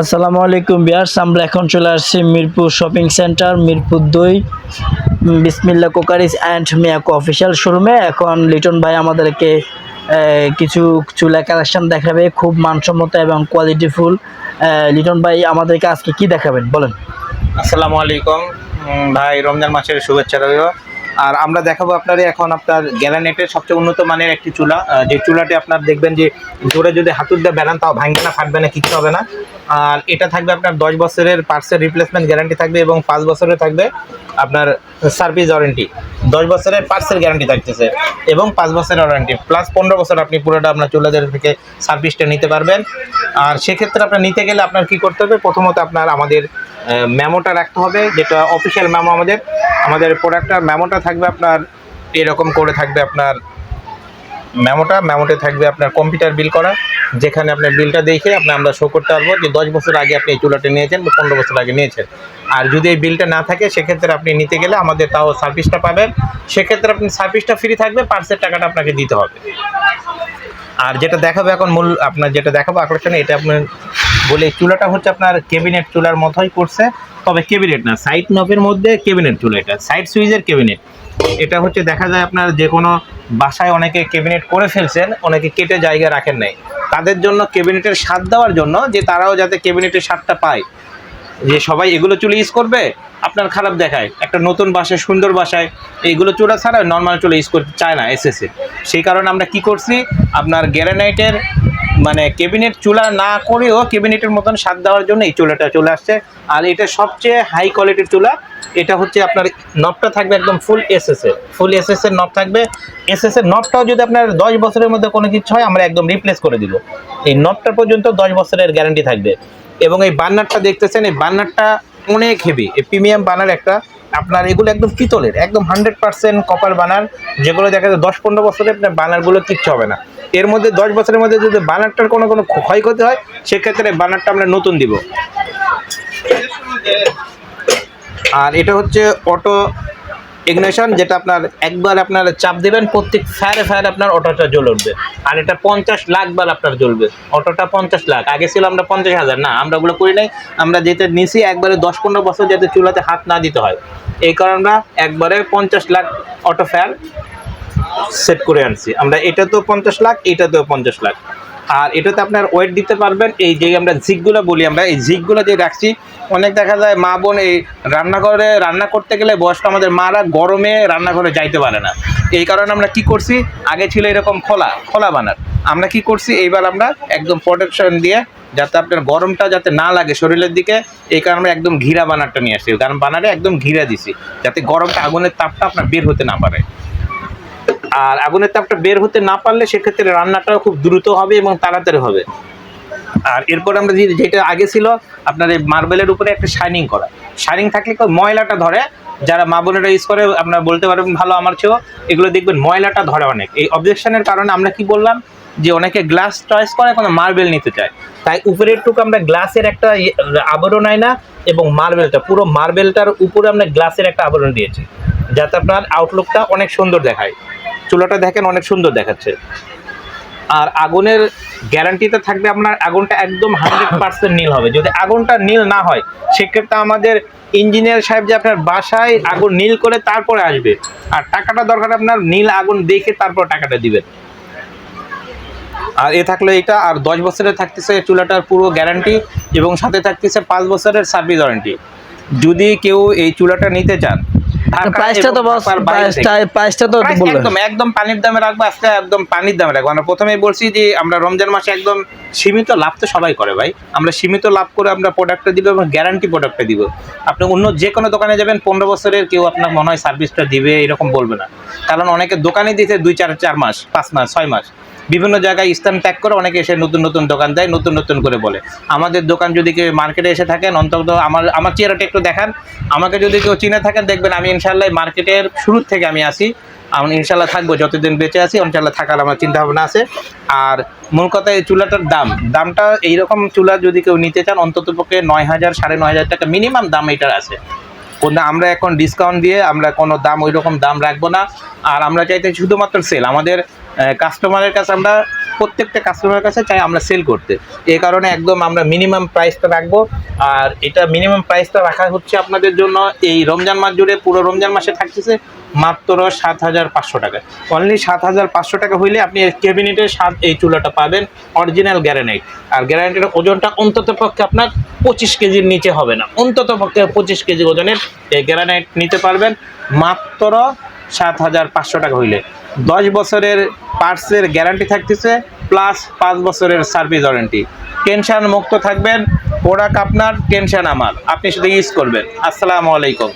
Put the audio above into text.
আসসালামু আলাইকুম বিয়ার্স, আমরা এখন চলে আসছি মিরপুর শপিং সেন্টার, মিরপুর দুই বিসমিল্লা কোকারিস অ্যান্ড মিয়াকো অফিসিয়াল শোরুমে। এখন লিটন ভাই আমাদেরকে কিছু চুলা কালেকশন দেখাবে, খুব মানসম্মত এবং কোয়ালিটিফুল লিটন ভাই, আমাদেরকে আজকে কি দেখাবেন? বলেন। আসসালামু আলাইকুম ভাই, রমজান মাসের শুভেচ্ছা রইল। আর আমরা দেখাবো আপনার এখন আপনার গ্যালানেটের সবচেয়ে উন্নত মানের একটি চুলা। যে চুলাটি আপনার দেখবেন যে জোরে যদি হাতুর দিয়ে বেড়ান তাও ভাঙবে না, ফাটবে না, কিচ্ছু হবে না। আর এটা থাকবে আপনার দশ বছরের পার্সের রিপ্লেসমেন্ট গ্যারান্টি থাকবে এবং পাঁচ বছরের থাকবে আপনার সার্ভিস ওয়ারেন্টি দশ বছরের পার্টসের গ্যারান্টি থাকতেছে এবং পাঁচ বছরের ওয়ারেন্টি প্লাস পনেরো বছর আপনি পুরোটা আপনার চুলাদের থেকে সার্ভিসটা নিতে পারবেন। আর সেক্ষেত্রে আপনার নিতে গেলে আপনার কি করতে হবে? প্রথমত আপনার আমাদের মেমোটা রাখতে হবে, যেটা অফিসিয়াল মেমো আমাদের। আমাদের প্রোডাক্টটার মেমোটা থাকবে আপনার, এরকম করে থাকবে আপনার মেমোটা, মেমোতে থাকবে আপনার কম্পিউটার বিল করা, যেখানে আপনার বিলটা দেখে আপনি আমরা শো করতে পারব যে দশ বছর আগে আপনি এই চুলাটা নিয়েছেন বা পনেরো বছর আগে নিয়েছেন। আর যদি এই বিলটা না থাকে, সেক্ষেত্রে আপনি নিতে গেলে আমাদের তাও সার্ভিসটা পাবেন। সেক্ষেত্রে আপনি সার্ভিসটা ফ্রি থাকবে পার্সের টাকাটা আপনাকে দিতে হবে। আর যেটা দেখাবো এখন মূল, আপনার যেটা দেখাবো আকর্ষণে এটা আপনার বলে এই চুলাটা হচ্ছে আপনার কেবিনেট চুলার মতোই করছে। তবে কেবিনেট না সাইড নবের মধ্যে কেবিনেট চুলা এটা সাইড সুইচের কেবিনেট এটা হচ্ছে দেখা যায় আপনার যে কোনো বাসায় অনেকে কেবিনেট করে ফেলছেন, অনেকে কেটে জায়গা রাখেন নাই। তাদের জন্য কেবিনেটের স্বাদ দেওয়ার জন্য যে তারাও যাতে কেবিনেটের স্বাদটা পায়। যে সবাই এগুলো চুলে ইউজ করবে, আপনার খারাপ দেখায়। একটা নতুন বাসায়, সুন্দর বাসায় এইগুলো চুলা ছাড়া নর্মাল চুলে ইউজ করতে চায় না এসএসএ সেই কারণে আমরা কি করছি, আপনার গ্যারানাইটের মানে কেবিনেট চুলা না করেও কেবিনেটের মতন স্বাদ দেওয়ার জন্য এই চুলাটা চলে আসছে। আর এটা সবচেয়ে হাই কোয়ালিটির চুলা। এটা হচ্ছে আপনার নবটা থাকবে একদম ফুল এসএস এর ফুল এসএস এর নব থাকবে। এসএস এর নবটাও যদি আপনার দশ বছরের মধ্যে কোনো কিছু হয়, আমরা একদম রিপ্লেস করে দিব। এই নবটা পর্যন্ত দশ বছরের গ্যারান্টি থাকবে। এবং এই বার্নারটা দেখতেছেন, এই বার্নারটা অনেক হেভি এই প্রিমিয়াম বানার একটা। আপনার এগুলো একদম পিতলের, একদম হান্ড্রেড পার্সেন্ট কপার বানার, যেগুলো দেখা যায় দশ পনেরো বছরে আপনার বানারগুলো কিচ্ছু হবে না। এর মধ্যে দশ বছরের মধ্যে যদি বানারটার কোনো কোনো ক্ষয়ক্ষতি হয়, সেক্ষেত্রে বানারটা আমরা নতুন দিব। আর এটা হচ্ছে অটো ইগনিশন যেটা আপনার একবার আপনার চাপ দেবেন, প্রত্যেক ফায়ারে ফায়ারে আপনার অটোটা জ্বলে উঠবে। আর এটা পঞ্চাশ লাখ বার আপনার জ্বলবে। অটোটা পঞ্চাশ লাখ। আগে ছিল আমরা পঞ্চাশ হাজার, না, আমরা ওগুলো করি নাই। আমরা যেটা নিছি, একবারে দশ পনেরো বছর যাতে চুলাতে হাত না দিতে হয়। এই কারণে একবারে পঞ্চাশ লাখ অটো ফ্যান সেট করে আনছি। আমরা এটাতেও পঞ্চাশ লাখ, এটাতেও পঞ্চাশ লাখ। আর এটাতে আপনার ওয়েট দিতে পারবেন, এই যে আমরা ঝিকগুলো বলি আমরা, এই ঝিকগুলো যে রাখছি, অনেক দেখা যায় মা বোন এই রান্নাঘরে, রান্না করতে গেলে বয়স্ক আমাদের মারা গরমে রান্নাঘরে যাইতে পারে না। এই কারণে আমরা কি করছি, আগে ছিল এরকম খোলা খোলা বানার। আমরা কি করছি, এইবার আমরা একদম প্রোটেকশন দিয়ে যাতে আপনার গরমটা যাতে না লাগে শরীরের দিকে, এই কারণে আমরা একদম ঘিরা বানারটা নিয়ে আসছি। কারণ বানারে একদম ঘিরা দিছি, যাতে গরমটা আগুনের তাপটা আপনার বের হতে না পারে। আর আগুনের তাপটা বের হতে না পারলে সেক্ষেত্রে রান্নাটাও খুব দ্রুত হবে এবং তাড়াতাড়ি হবে। আর এরপর আমরা যেটা আগে ছিল, আপনার এই মার্বেলের উপরে একটা শাইনিং করা। শাইনিং থাকলে ময়লাটা ধরে, যারা মা বোনেরা ইউজ করে, আপনারা বলতে পারবেন ভালো আমার চেয়েও, এগুলো দেখবেন ময়লাটা ধরে অনেক। এই অবজেকশনের কারণে আমরা কি বললাম যে অনেকে গ্লাস চয়েস করে, কোনো মার্বেল নিতে চায়। তাই উপরের টুকু আমরা গ্লাসের একটা ইয়ে- আবরণ আয় না এবং মার্বেলটা পুরো মার্বেলটার উপরে আমরা গ্লাসের একটা আবরণ দিয়েছি। যাতে আপনার আউটলুকটা অনেক সুন্দর দেখায়। চুলাটা দেখেন অনেক সুন্দর দেখাচ্ছে। আর আগুনের গ্যারান্টিতে থাকবে আপনার আগুনটা একদম হান্ড্রেড পার্সেন্ট নীল হবে। যদি আগুনটা নীল না হয়, সেক্ষেত্রে আমাদের ইঞ্জিনিয়ার সাহেব যে আপনার বাসায় আগুন নীল করে তারপরে আসবে। আর টাকাটা দরকার আপনার নীল আগুন দেখে তারপর টাকাটা দিবেন। আর এ থাকল এটা আর দশ বছরের থাকতেছে চুলাটার পুরো গ্যারান্টি এবং সাথে থাকতেছে পাঁচ বছরের সার্ভিস ওয়ারেন্টি যদি কেউ এই চুলাটা নিতে চান প্রাইসটা তো প্রাইসটা তো একদম একদম পানির দামে রাখব আজকে একদম পানির দামে রাখব। আমরা প্রথমেই বলছি যে আমরা রমজান মাসে একদম সীমিত লাভ তো সবাই করে ভাই। আমরা সীমিত লাভ করে আমরা প্রোডাক্টটা দিব এবং গ্যারান্টি প্রোডাক্টটা দিব। আপনি অন্য যে কোনো দোকানে যাবেন পনেরো বছরের কেউ আপনার মনে হয় সার্ভিসটা দিবে এরকম বলবে না। কারণ অনেকে দোকানে দিতে দুই চার চার মাস পাঁচ মাস ছয় মাস। বিভিন্ন জায়গায় স্থান ত্যাগ করে অনেকে এসে নতুন নতুন দোকান দেয়, নতুন নতুন করে বলে। আমাদের দোকান যদি কেউ মার্কেটে এসে থাকেন, অন্তত আমার আমার চেহারাটা একটু দেখান। আমাকে যদি কেউ চিনে থাকেন, দেখবেন আমি ইনশাল্লাহ মার্কেটের শুরুর থেকে আমি আসি। আমি ইনশাল্লাহ থাকব, যতদিন বেঁচে আছি ইনশাল্লাহ থাকার আমার চিন্তা ভাবনা আছে। আর মূল কথা এই চুলাটার দাম। দামটা এইরকম চুলা যদি কেউ নিতে চান, অন্তত পক্ষে নয় হাজার, সাড়ে নয় হাজার টাকা মিনিমাম দাম এটার আছে। আমরা এখন ডিসকাউন্ট দিয়ে আমরা কোনো দাম ওই রকম দাম রাখব না। আর আমরা চাইতে শুধুমাত্র সেল আমাদের কাস্টমারের কাছে আমরা, প্রত্যেকটা কাস্টমারের কাছে চাই আমরা সেল করতে। এই কারণে একদম আমরা মিনিমাম প্রাইসটা রাখব। আর এটা মিনিমাম প্রাইসটা রাখা হচ্ছে আপনাদের জন্য এই রমজান মাস জুড়ে, পুরো রমজান মাসে থাকতেছে মাত্র সাত হাজার পাঁচশো টাকা। অনলি সাত হাজার পাঁচশো টাকা হইলে আপনি ক্যাবিনেটের সাত এই চুলাটা পাবেন অরিজিনাল গ্যারানাইট আর গ্যারানাইটের ওজনটা অন্তত পক্ষে আপনার পঁচিশ কেজির নিচে হবে না। অন্তত পক্ষে পঁচিশ কেজি ওজনের এই গ্যারানাইট নিতে পারবেন মাত্র সাত হাজার পাঁচশো টাকা হইলে। দশ বছরের পার্টসের গ্যারান্টি থাকতেছে, প্লাস পাঁচ বছরের সার্ভিস ওয়ারেন্টি। টেনশন মুক্ত থাকবেন, প্রোডাক্ট আপনার, টেনশন আমার। আপনি শুধু ইউজ করবেন। আসসালামু আলাইকুম।